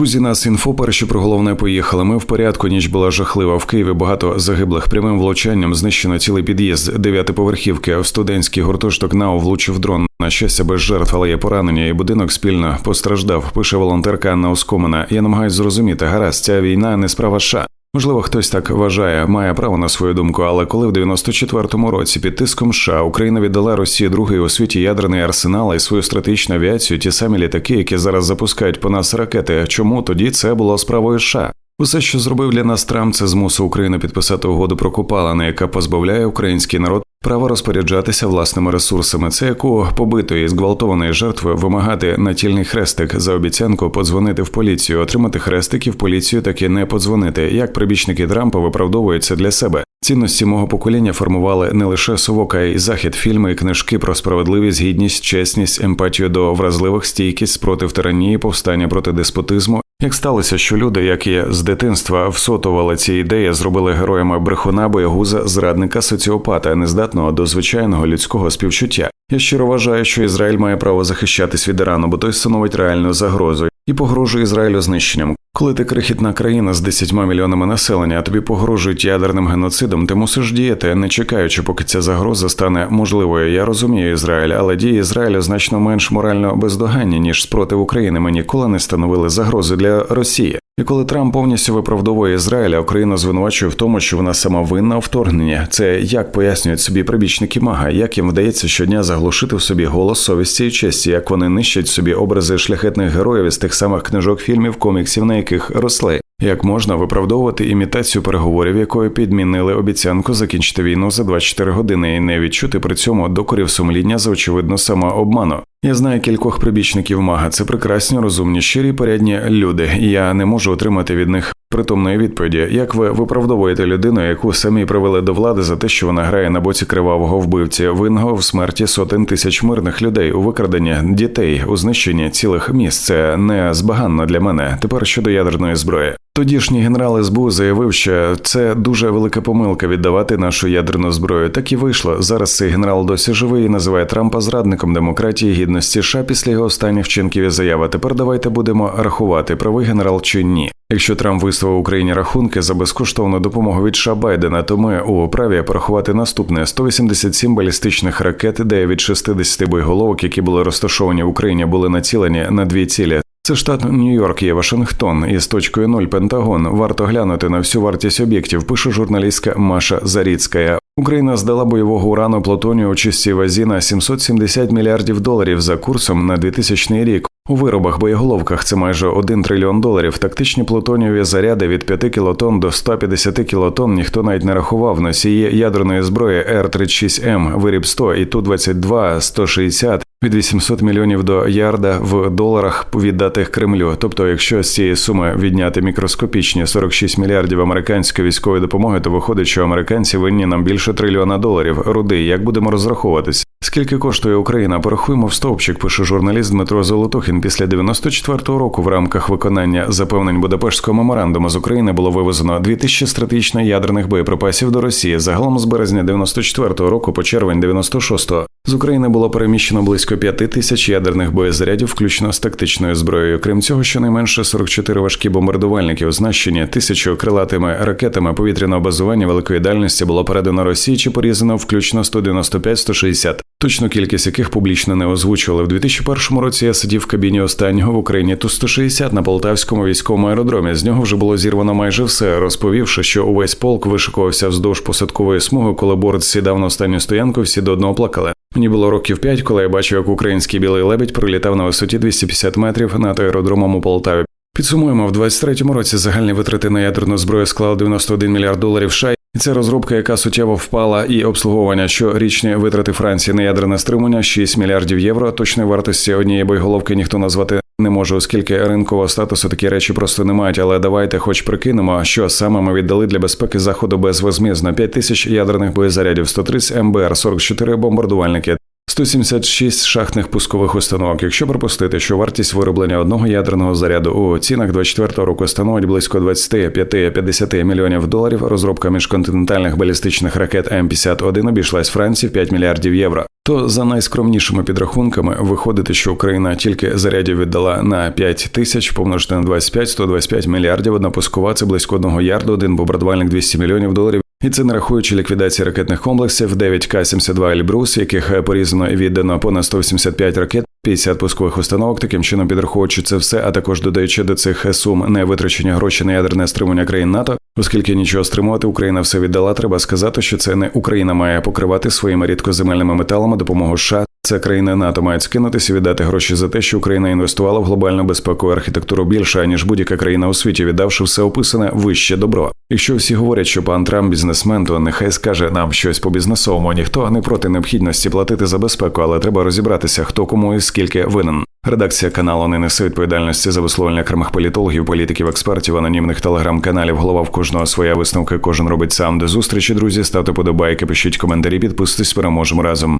Друзі, нас інфо перші про головне поїхали. Ми в порядку. Ніч була жахлива. В Києві багато загиблих. Прямим влучанням знищено цілий під'їзд дев'ятиповерхівки. В студентський гуртожиток НАУ влучив дрон. На щастя, без жертв, але є поранення, і будинок спільно постраждав. Пише волонтерка Анна Оскомина. Я намагаюсь зрозуміти, гаразд, ця війна не справа США. Можливо, хтось так вважає, має право на свою думку, але коли в 94-му році під тиском США Україна віддала Росії другий у світі ядерний арсенал і свою стратегічну авіацію, ті самі літаки, які зараз запускають по нас ракети. Чому тоді це було справою США? Усе, що зробив для нас Трамп, це змусив Україну підписати угоду про Купалини, яка позбавляє український народ права розпоряджатися власними ресурсами. Це як у побитої зґвалтованої жертви вимагати натільний хрестик за обіцянку подзвонити в поліцію, отримати хрестик і в поліцію таки не подзвонити. Як прибічники Трампа виправдовуються для себе. Цінності мого покоління формували не лише совок, а й захід, фільми і книжки про справедливість, гідність, чесність, емпатію до вразливих, стійкість спротив тиранії, повстання проти деспотизму. Як сталося, що люди, які з дитинства всотували ці ідеї, зробили героями брехуна, боягуза, зрадника, соціопата, нездатного до звичайного людського співчуття. Я щиро вважаю, що Ізраїль має право захищатись від Ірану, бо той становить реальну загрозу і погрожує Ізраїлю знищенням. Коли ти крихітна країна з 10 мільйонами населення, а тобі погрожують ядерним геноцидом, ти мусиш діяти, не чекаючи, поки ця загроза стане можливою. Я розумію Ізраїль, але дії Ізраїлю значно менш морально бездоганні ніж спротив України. Ми ніколи не становили загрози для Росії. І коли Трамп повністю виправдовує Ізраїля, Україна звинувачує в тому, що вона сама винна у вторгнення, це як пояснюють собі прибічники мага, як їм вдається щодня заглушити в собі голос совісті і честі, як вони нищать собі образи шляхетних героїв із тих самих книжок, фільмів, коміксів, на яких росли. Як можна виправдовувати імітацію переговорів, якою підмінили обіцянку закінчити війну за 24 години і не відчути при цьому докорів сумління за очевидно самообману? Я знаю кількох прибічників мага. Це прекрасні, розумні, щирі, порядні люди. і Я не можу отримати від них притомної відповіді. Як ви виправдовуєте людину, яку самі привели до влади за те, що вона грає на боці кривавого вбивці, винного в смерті сотень тисяч мирних людей у викраденні дітей, у знищенні цілих міст? Це не збаганно для мене. Тепер щодо ядерної зброї. Тодішній генерал СБУ заявив, що це дуже велика помилка віддавати нашу ядерну зброю. Так і вийшло. Зараз цей генерал досі живий і називає Трампа зрадником демократії, гідності США після його останніх вчинків і заяви. Тепер давайте будемо рахувати, правий генерал чи ні. Якщо Трамп виставив Україні рахунки за безкоштовну допомогу від США Байдена, то ми у праві порахувати наступне: 187 балістичних ракет, де від 60 боєголовок, які були розташовані в Україні, були націлені на дві цілі. Це штат Нью-Йорк є Вашингтон, і з точкою 0 Пентагон варто глянути на всю вартість об'єктів. Пише журналістка Маша Заріцька. Україна здала бойового урану плутонію у чистій вазі на 770 мільярдів доларів за курсом на 2000 рік. У виробах боєголовках це майже 1 трильйон доларів. Тактичні плутонієві заряди від 5 кілотон до 150 кілотон ніхто навіть не рахував. Носії ядерної зброї Р-36М, виріб 100 і Ту-22, 160 від 800 мільйонів до ярда в доларах віддатих Кремлю. Тобто, якщо з цієї суми відняти мікроскопічні 46 мільярдів американської військової допомоги, то виходить, що американці винні нам більше трильйона доларів. Руди, як будемо розраховуватись? Скільки коштує Україна? Порахуємо в стовпчик, пише журналіст Дмитро Золотухін. Після 94-го року в рамках виконання запевнень Будапештського меморандуму з України було вивезено 2000 стратегічно ядерних боєприпасів до Росії. Загалом з березня 94-го року по червень 96-го з України було переміщено близько 5 тисяч ядерних боєзарядів, включно з тактичною зброєю. Крім цього, щонайменше 44 важкі бомбардувальники, оснащені тисячу крилатими ракетами повітряного базування великої дальності було передано Росії чи порізано включно 195-160 точну кількість яких публічно не озвучували. В 2001 році я сидів в кабіні останнього в Україні Ту-160 на полтавському військовому аеродромі. З нього вже було зірвано майже все, розповівши, що увесь полк вишикувався вздовж посадкової смуги, коли борт сідав на останню стоянку, всі до одного плакали. Мені було років п'ять, коли я бачив, як український білий лебідь прилітав на висоті 250 метрів над аеродромом у Полтаві. Підсумуємо, в 23-му році загальні витрати на ядерну зброю склали 91 мільярд доларів США, і це розробка, яка суттєво впала, і обслуговування щорічні витрати Франції на ядерне стримування 6 мільярдів євро. Точної вартості однієї боєголовки ніхто назвати не може, оскільки ринкового статусу такі речі просто не мають. Але давайте, хоч прикинемо, що саме ми віддали для безпеки заходу безвозмізно 5 тисяч ядерних боєзарядів, 130 МБР, 44 бомбардувальники. 176 шахтних пускових установок. Якщо припустити, що вартість вироблення одного ядерного заряду у цінах 24 року становить близько 25-50 мільйонів доларів, розробка міжконтинентальних балістичних ракет М-51 обійшлась Франції в 5 мільярдів євро. То за найскромнішими підрахунками виходить, що Україна тільки зарядів віддала на 5 тисяч, помножити на 25, 125 мільярдів. Одна пускова це близько одного ярду, один бомбардувальник 200 мільйонів доларів. І це не рахуючи ліквідації ракетних комплексів 9 К-72 Ельбрус, яких порізано і віддано понад 185 ракет, 50 пускових установок. Таким чином підраховуючи це все, а також додаючи до цих сум не витрачені гроші на ядерне стримування країн НАТО. Оскільки нічого стримувати, Україна все віддала. Треба сказати, що це не Україна має покривати своїми рідкоземельними металами допомогу США. Це країни НАТО мають скинутися віддати гроші за те, що Україна інвестувала в глобальну безпекову архітектуру більше ніж будь-яка країна у світі, віддавши все описане вище добро. Якщо всі говорять, що пан Трамп бізнесмен, то нехай скаже нам щось по бізнесовому. Ніхто не проти необхідності платити за безпеку, але треба розібратися, хто кому і скільки винен. Редакція каналу не несе відповідальності за висловлення окремих політологів, політиків, експертів, анонімних телеграм-каналів. Голова в кожного своя висновка. Кожен робить сам. До зустрічі, друзі. Ставте подобайки, пишіть коментарі, підписуйтесь, переможемо разом.